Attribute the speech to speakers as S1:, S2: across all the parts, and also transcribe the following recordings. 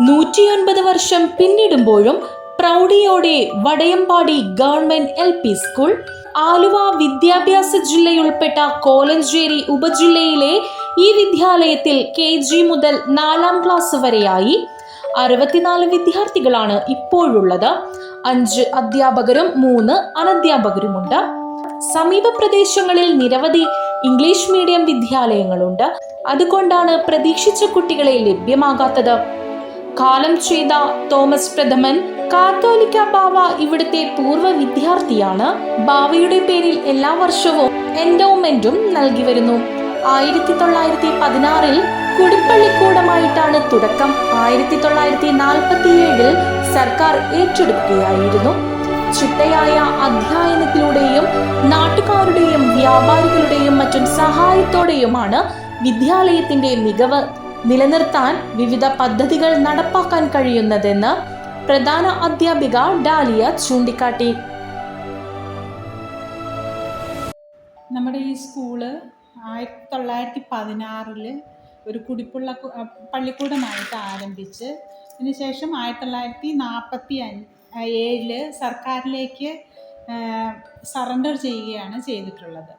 S1: നൂറ്റിയൊൻപത് വർഷം പിന്നിടുമ്പോഴും പ്രൗഢിയോടെ Vadayampady government L P school Aluva വിദ്യാഭ്യാസ ജില്ലയുൾപ്പെട്ട കോലഞ്ചേരി ഉപജില്ലയിലെ ഈ വിദ്യാലയത്തിൽ കെ ജി മുതൽ നാലാം ക്ലാസ് വരെയായി. അറുപത്തിനാല് വിദ്യാർത്ഥികളാണ് ഇപ്പോഴുള്ളത്. അഞ്ച് അധ്യാപകരും മൂന്ന് അനധ്യാപകരുമുണ്ട്. സമീപ പ്രദേശങ്ങളിൽ നിരവധി ഇംഗ്ലീഷ് മീഡിയം വിദ്യാലയങ്ങളുണ്ട്. അതുകൊണ്ടാണ് പ്രതീക്ഷിച്ച കുട്ടികളെ ലഭ്യമാകാത്തത്. കാലം ചെയ്ത തോമസ് പ്രഥമൻ കാത്തോലിക്ക ബാവ ഇവിടുത്തെ പൂർവ വിദ്യാർത്ഥിയാണ്. ബാവയുടെ പേരിൽ എല്ലാ വർഷവും എൻഡോമെന്റും നൽകി വരുന്നു. ആയിരത്തി തൊള്ളായിരത്തി പതിനാറിൽ കുടിപ്പള്ളിക്കൂടമായിട്ടാണ് തുടക്കം. ആയിരത്തി തൊള്ളായിരത്തി നാൽപ്പത്തിയേഴിൽ സർക്കാർ ഏറ്റെടുക്കുകയായിരുന്നു. ചിട്ടയായ അധ്യയനത്തിലൂടെയും നാട്ടുകാരുടെയും വ്യാപാരികളുടെയും മറ്റും സഹായത്തോടെയുമാണ് വിദ്യാലയത്തിന്റെ മികവ് നിലനിർത്താൻ വിവിധ പദ്ധതികൾ നടപ്പാക്കാൻ കഴിയുന്നതെന്ന് പ്രധാന അധ്യാപിക ഡാലിയ ചൂണ്ടിക്കാട്ടി.
S2: നമ്മുടെ ഈ സ്കൂൾ ആയിരത്തി തൊള്ളായിരത്തി പതിനാറിൽ ഒരു കുടിപ്പുള്ള പള്ളിക്കൂടമായിട്ട് ആരംഭിച്ച് അതിനുശേഷം ആയിരത്തി തൊള്ളായിരത്തി നാൽപ്പത്തി ഏഴിൽ സർക്കാരിലേക്ക് സറണ്ടർ ചെയ്യുകയാണ് ചെയ്തിട്ടുള്ളത്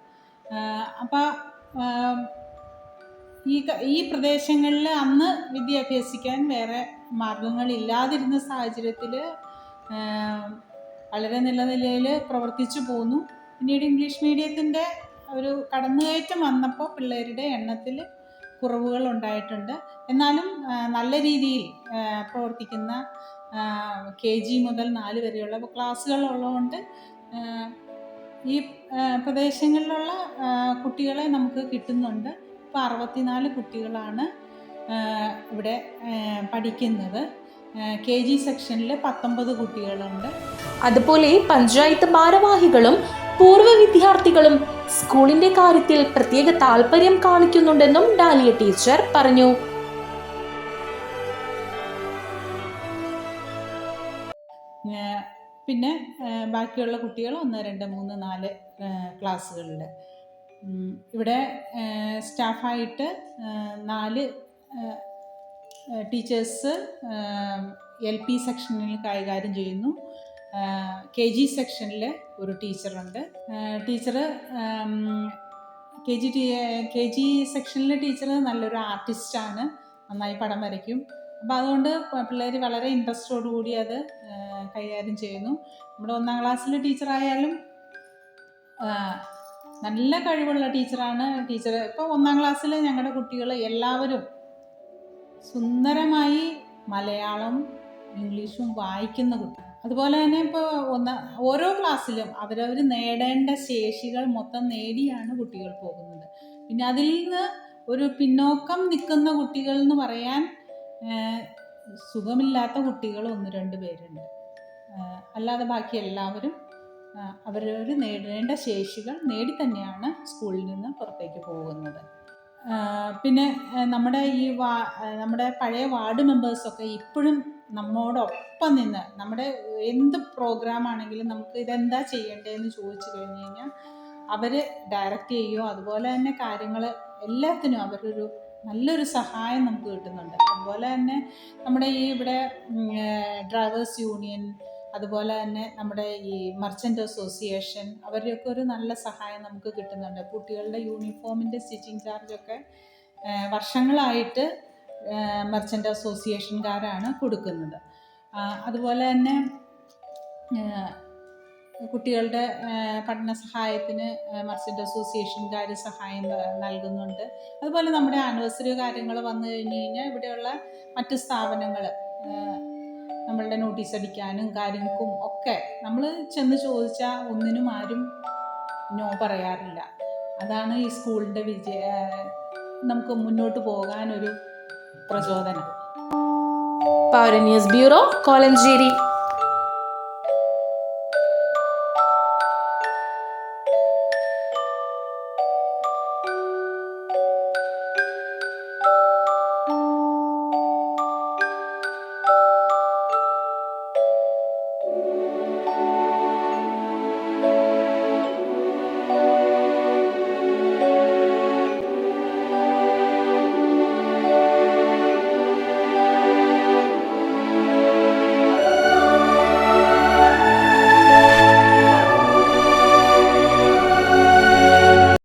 S2: അപ്പോൾ ഈ ഈ പ്രദേശങ്ങളിൽ അന്ന് വിദ്യാഭ്യസിക്കാൻ വേറെ മാർഗങ്ങളില്ലാതിരുന്ന സാഹചര്യത്തിൽ വളരെ നല്ല നിലയിൽ പ്രവർത്തിച്ചു പോന്നു. പിന്നീട് ഇംഗ്ലീഷ് മീഡിയത്തിന്റെ ഒരു കടന്നുകയറ്റം വന്നപ്പോൾ പിള്ളേരുടെ എണ്ണത്തിൽ കുറവുകൾ ഉണ്ടായിട്ടുണ്ട്. എന്നാലും നല്ല രീതിയിൽ പ്രവർത്തിക്കുന്ന കെ ജി മുതൽ നാല് വരെയുള്ള ക്ലാസ്സുകൾ ഉള്ളതുകൊണ്ട് ഈ പ്രദേശങ്ങളിലുള്ള കുട്ടികളെ നമുക്ക് കിട്ടുന്നുണ്ട്. ഇപ്പോൾ അറുപത്തിനാല് കുട്ടികളാണ് ഇവിടെ പഠിക്കുന്നത്. കെ ജി സെക്ഷനിൽ പത്തൊമ്പത് കുട്ടികളുണ്ട്.
S1: അതുപോലെ പഞ്ചായത്ത് ഭാരവാഹികളും പൂർവ വിദ്യാർത്ഥികളും സ്കൂളിന്റെ കാര്യത്തിൽ പ്രത്യേക താല്പര്യം കാണിക്കുന്നുണ്ടെന്നും ഡാലിയ ടീച്ചർ പറഞ്ഞു.
S2: പിന്നെ ബാക്കിയുള്ള കുട്ടികൾ ഒന്ന് രണ്ട് മൂന്ന് നാല് ക്ലാസ്സുകളിൽ ഇവിടെ സ്റ്റാഫായിട്ട് നാല് ടീച്ചേഴ്സ് എൽ പി സെക്ഷനിൽ കൈകാര്യം ചെയ്യുന്നു. കെ ജി സെക്ഷനിൽ ഒരു ടീച്ചറുണ്ട്. ടീച്ചർ കെ ജി ടി കെ ജി സെക്ഷനിലെ ടീച്ചർ നല്ലൊരു ആർട്ടിസ്റ്റാണ്. നന്നായി പടം വരയ്ക്കും. അപ്പോൾ അതുകൊണ്ട് പിള്ളേർ വളരെ ഇൻട്രസ്റ്റോടു കൂടി അത് കൈകാര്യം ചെയ്യുന്നു. നമ്മുടെ ഒന്നാം ക്ലാസ്സിലെ ടീച്ചറായാലും നല്ല കഴിവുള്ള ടീച്ചറാണ്. ടീച്ചർ ഇപ്പോൾ ഒന്നാം ക്ലാസ്സിൽ ഞങ്ങളുടെ കുട്ടികൾ എല്ലാവരും സുന്ദരമായി മലയാളം ഇംഗ്ലീഷും വായിക്കുന്ന കുട്ടി. അതുപോലെ തന്നെ ഇപ്പോൾ ഒന്ന് ഓരോ ക്ലാസ്സിലും അവരവർ നേടേണ്ട ശേഷികൾ മൊത്തം നേടിയാണ് കുട്ടികൾ പോകുന്നത്. പിന്നെ അതിൽ നിന്ന് ഒരു പിന്നോക്കം നിൽക്കുന്ന കുട്ടികൾ എന്ന് പറയാൻ സുഖമില്ലാത്ത കുട്ടികൾ ഒന്ന് രണ്ട് പേരുണ്ട്. അല്ലാതെ ബാക്കി എല്ലാവരും അവരവർ നേടേണ്ട ശേഷികൾ നേടി തന്നെയാണ് സ്കൂളിൽ നിന്ന് പുറത്തേക്ക് പോകുന്നത്. പിന്നെ നമ്മുടെ ഈ വാ നമ്മുടെ പഴയ വാർഡ് മെമ്പേഴ്സൊക്കെ ഇപ്പോഴും നമ്മോടൊപ്പം നിന്ന് നമ്മുടെ എന്ത് പ്രോഗ്രാം ആണെങ്കിലും നമുക്ക് ഇതെന്താ ചെയ്യേണ്ടതെന്ന് ചോദിച്ചു കഴിഞ്ഞ് കഴിഞ്ഞാൽ അവർ ഡയറക്റ്റ് ചെയ്യുകയോ അതുപോലെ തന്നെ കാര്യങ്ങൾ എല്ലാത്തിനും അവരൊരു നല്ലൊരു സഹായം നമുക്ക് കിട്ടുന്നുണ്ട്. അതുപോലെ തന്നെ നമ്മുടെ ഈ ഇവിടെ ഡ്രൈവേഴ്സ് യൂണിയൻ അതുപോലെ തന്നെ നമ്മുടെ ഈ മർച്ചന്റ് അസോസിയേഷൻ അവരുടെയൊക്കെ ഒരു നല്ല സഹായം നമുക്ക് കിട്ടുന്നുണ്ട്. കുട്ടികളുടെ യൂണിഫോമിന്റെ സ്റ്റിച്ചിങ് ചാർജൊക്കെ വർഷങ്ങളായിട്ട് മർച്ചന്റ് അസോസിയേഷൻകാരാണ് കൊടുക്കുന്നത്. അതുപോലെ തന്നെ കുട്ടികളുടെ പഠന സഹായത്തിന് മർച്ചന്റ് അസോസിയേഷൻകാർ സഹായം നൽകുന്നുണ്ട്. അതുപോലെ നമ്മുടെ ആനിവേഴ്സറി കാര്യങ്ങൾ വന്നു കഴിഞ്ഞ് കഴിഞ്ഞാൽ ഇവിടെയുള്ള മറ്റ് സ്ഥാപനങ്ങൾ നമ്മളുടെ നോട്ടീസ് അടിക്കാനും കാര്യങ്ങൾക്കും ഒക്കെ നമ്മൾ ചെന്ന് ചോദിച്ചാൽ ഒന്നിനും ആരും നോ പറയാറില്ല. അതാണ് ഈ സ്കൂളിന്റെ വിജയ നമുക്ക് മുന്നോട്ട് പോകാനൊരു പ്രചോദനം.
S1: പൗരന്യൂസ് ന്യൂസ് ബ്യൂറോ കോലഞ്ചേരി